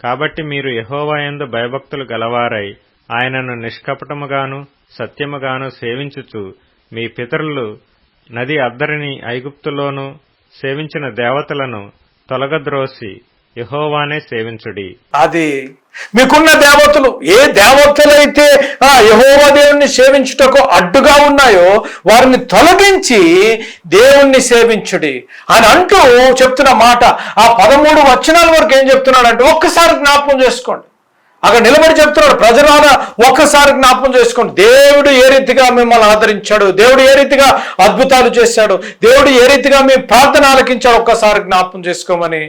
కాబట్టి మీరు యహోవాయందు భయభక్తులు గలవారై ఆయనను నిష్కపటముగాను సత్యముగాను సేవించుచు మీ పితరులు నది అద్దరిని ఐగుప్తులోనూ సేవించిన దేవతలను తొలగద్రోసి యహోవానే సేవించుడి. అది మీకున్న దేవతలు ఏ దేవతలైతే ఆ యహోవ దేవుణ్ణి సేవించుటకు అడ్డుగా ఉన్నాయో వారిని తొలగించి దేవుణ్ణి సేవించుడి. అని అంటూ చెప్తున్న మాట ఆ పదమూడు వచనాల వరకు ఏం చెప్తున్నాడంటే ఒక్కసారి జ్ఞాపకం చేసుకోండి. అక్కడ నిలబడి చెప్తున్నాడు ప్రజలారా ఒక్కసారి జ్ఞాపకం చేసుకోండి. దేవుడు ఏ రీతిగా మిమ్మల్ని ఆదరించాడు దేవుడు ఏ రీతిగా అద్భుతాలు చేశాడు దేవుడు ఏ రీతిగా మీ ప్రార్థన ఆలకించాడు ఒక్కసారి జ్ఞాపకం చేసుకోమని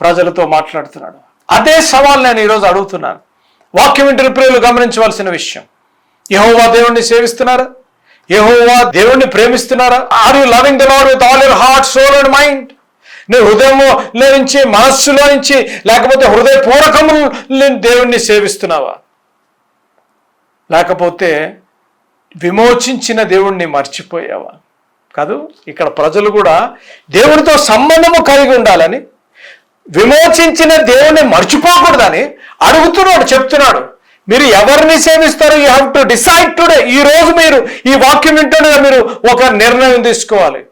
ప్రజలతో మాట్లాడుతున్నాడు. అదే సవాల్ నేను ఈరోజు అడుగుతున్నాను. వాక్యం ఇంటి ప్రియులు గమనించవలసిన విషయం. యహోవా దేవుణ్ణి సేవిస్తున్నారా? యహోవా దేవుణ్ణి ప్రేమిస్తున్నారా? Are you loving the Lord with all your heart soul and mind నీ హృదయంలో నుంచి మనస్సులో నుంచి లేకపోతే హృదయపూర్వకము దేవుణ్ణి సేవిస్తున్నావా? లేకపోతే విమోచించిన దేవుణ్ణి మర్చిపోయావా? కాదు ఇక్కడ ప్రజలు కూడా దేవునితో సంబంధము కలిగి ఉండాలని విమోచించిన దేవుణ్ణి మర్చిపోకూడదని అడుగుతున్నాడు చెప్తున్నాడు. మీరు ఎవరిని సేవిస్తారు? You have to decide today ఈ రోజు మీరు ఈ వాక్యం వింటుండగా మీరు ఒక నిర్ణయం తీసుకోవాలి.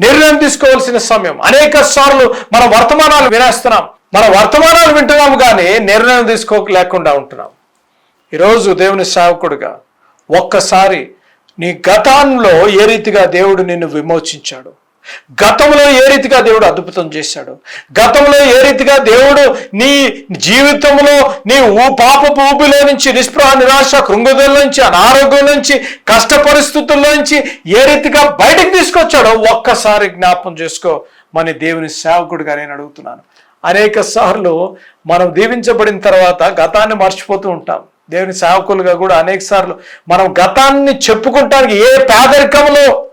నిర్ణయం తీసుకోవాల్సిన సమయం. అనేక సార్లు మన వర్తమానాలు వినేస్తున్నాం. మన వర్తమానాలు వింటున్నాము కానీ నిర్ణయం తీసుకోలేకుండా ఉంటున్నాం. ఈరోజు దేవుని సేవకుడుగా ఒక్కసారి నీ గతంలో ఏ రీతిగా దేవుడు నిన్ను విమోచించాడు? గతంలో ఏ రీతిగా దేవుడు అద్భుతం చేశాడు? గతంలో ఏ రీతిగా దేవుడు నీ జీవితంలో నీ ఊ పాపపు ఊపిలో నుంచి నిస్పృహ నిరాశ కృంగుదల నుంచి అనారోగ్యం నుంచి కష్ట పరిస్థితుల్లో నుంచి ఏ రీతిగా బయటకు తీసుకొచ్చాడో ఒక్కసారి జ్ఞాపం చేసుకో. మన దేవుని సేవకుడిగా నేను అడుగుతున్నాను. అనేక సార్లు మనం దీవించబడిన తర్వాత గతాన్ని మర్చిపోతూ ఉంటాం. దేవుని సేవకులుగా కూడా అనేక సార్లు మనం గతాన్ని చెప్పుకుంటానికి ఏ పేదరికంలో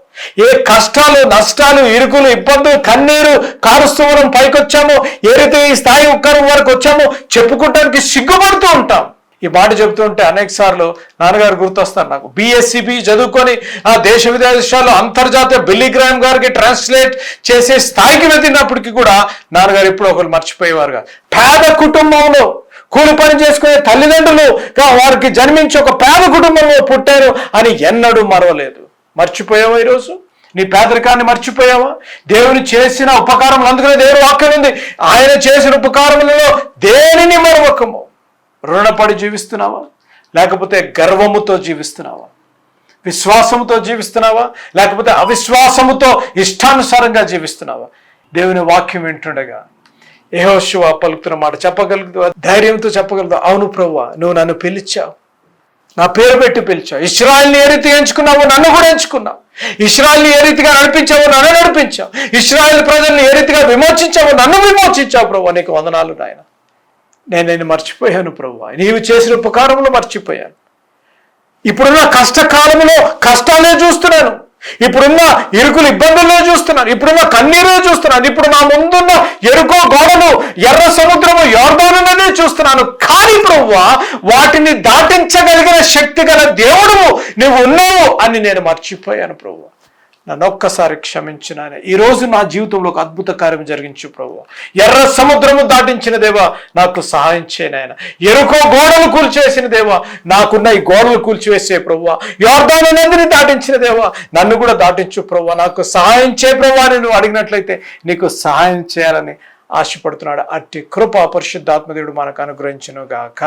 ఏ కష్టాలు నష్టాలు ఇరుకులు ఇబ్బందులు కన్నీరు కారుస్తూ మనం పైకొచ్చామో ఏ రీతి ఈ స్థాయి ఉక్కరం వరకు వచ్చామో చెప్పుకోవడానికి సిగ్గుపడుతూ ఉంటాం. ఈ మాట చెబుతుంటే అనేక సార్లు నాన్నగారు గుర్తొస్తారు నాకు. బిఎస్సిబి చదువుకొని ఆ దేశ విదేశాల్లో అంతర్జాతీయ బిల్లీగ్రామ్ గారికి ట్రాన్స్లేట్ చేసే స్థాయికి వెళ్ళినప్పటికీ కూడా నాన్నగారు ఇప్పుడు ఒకరు మర్చిపోయేవారుగా. పేద కుటుంబంలో కూలి పని చేసుకునే తల్లిదండ్రులు వారికి జన్మించి ఒక పేద కుటుంబంలో పుట్టారు అని ఎన్నడూ మరవలేదు. మర్చిపోయావా ఈరోజు? నీ పేదరికాన్ని మర్చిపోయావా? దేవుని చేసిన ఉపకారములు అందుకనే దేవుడు వాక్యం ఉంది. ఆయన చేసిన ఉపకారములలో దేనిని మరొకము రుణపడి జీవిస్తున్నావా? లేకపోతే గర్వముతో జీవిస్తున్నావా? విశ్వాసముతో జీవిస్తున్నావా? లేకపోతే అవిశ్వాసముతో ఇష్టానుసారంగా జీవిస్తున్నావా? దేవుని వాక్యం వింటుండగా ఏహోశివ పలుకుతున్న మాట చెప్పగలుగుతావా? ధైర్యంతో చెప్పగలుగుతావు? అవును ప్రవ్వా నువ్వు నన్ను పిలిచావు. నా పేరు పెట్టి పిలిచావు. ఇస్రాయల్ని ఏ రీతిగా ఎంచుకున్నావు నన్ను కూడా ఎంచుకున్నావు. ఇస్రాయల్ని ఏ రీతిగా నడిపించావు నన్ను నడిపించావు. ఇస్రాయల్ ప్రజల్ని ఏ రీతిగా విమోచించావు నన్ను విమోచించావు ప్రభు నీకు వందనాలు నాయన. నేను నేను మర్చిపోయాను ప్రభు. నీవు చేసిన ఉపకారములు మర్చిపోయాను. ఇప్పుడున్న కష్టకాలంలో కష్టాలే చూస్తున్నాను. ఇప్పుడున్న ఇరుకులు ఇబ్బందుల్లో చూస్తున్నాను ఇప్పుడున్న కన్నీరే చూస్తున్నాను ఇప్పుడు నా ముందున్న ఎరుకో గోడలు ఎర్ర సముద్రము యోర్దానుననే చూస్తున్నాను. కానీ ప్రవ్వా వాటిని దాటించగలిగిన శక్తి గల దేవుడు నువ్వు ఉన్నావు అని నేను మర్చిపోయాను ప్రభు నన్ను ఒక్కసారి క్షమించిన ఆయన. ఈ రోజు నా జీవితంలో ఒక అద్భుత కార్యం జరిగించు ప్రభు. ఎర్ర సముద్రము దాటించిన దేవా నాకు సహాయం చేయనాయన ఎరుకో గోడలు కూల్చేసిన దేవా నాకున్న ఈ గోడలు కూల్చివేసే ప్రభు యోర్దాను నదిని దాటించిన దేవా నన్ను కూడా దాటించు ప్రభు నాకు సహాయం చే ప్రభు అని నువ్వు అడిగినట్లయితే నీకు సహాయం చేయాలని ఆశపడుతున్నాడు. అట్టి కృప పరిశుద్ధాత్మదేవుడు మనకు అనుగ్రహించును గాక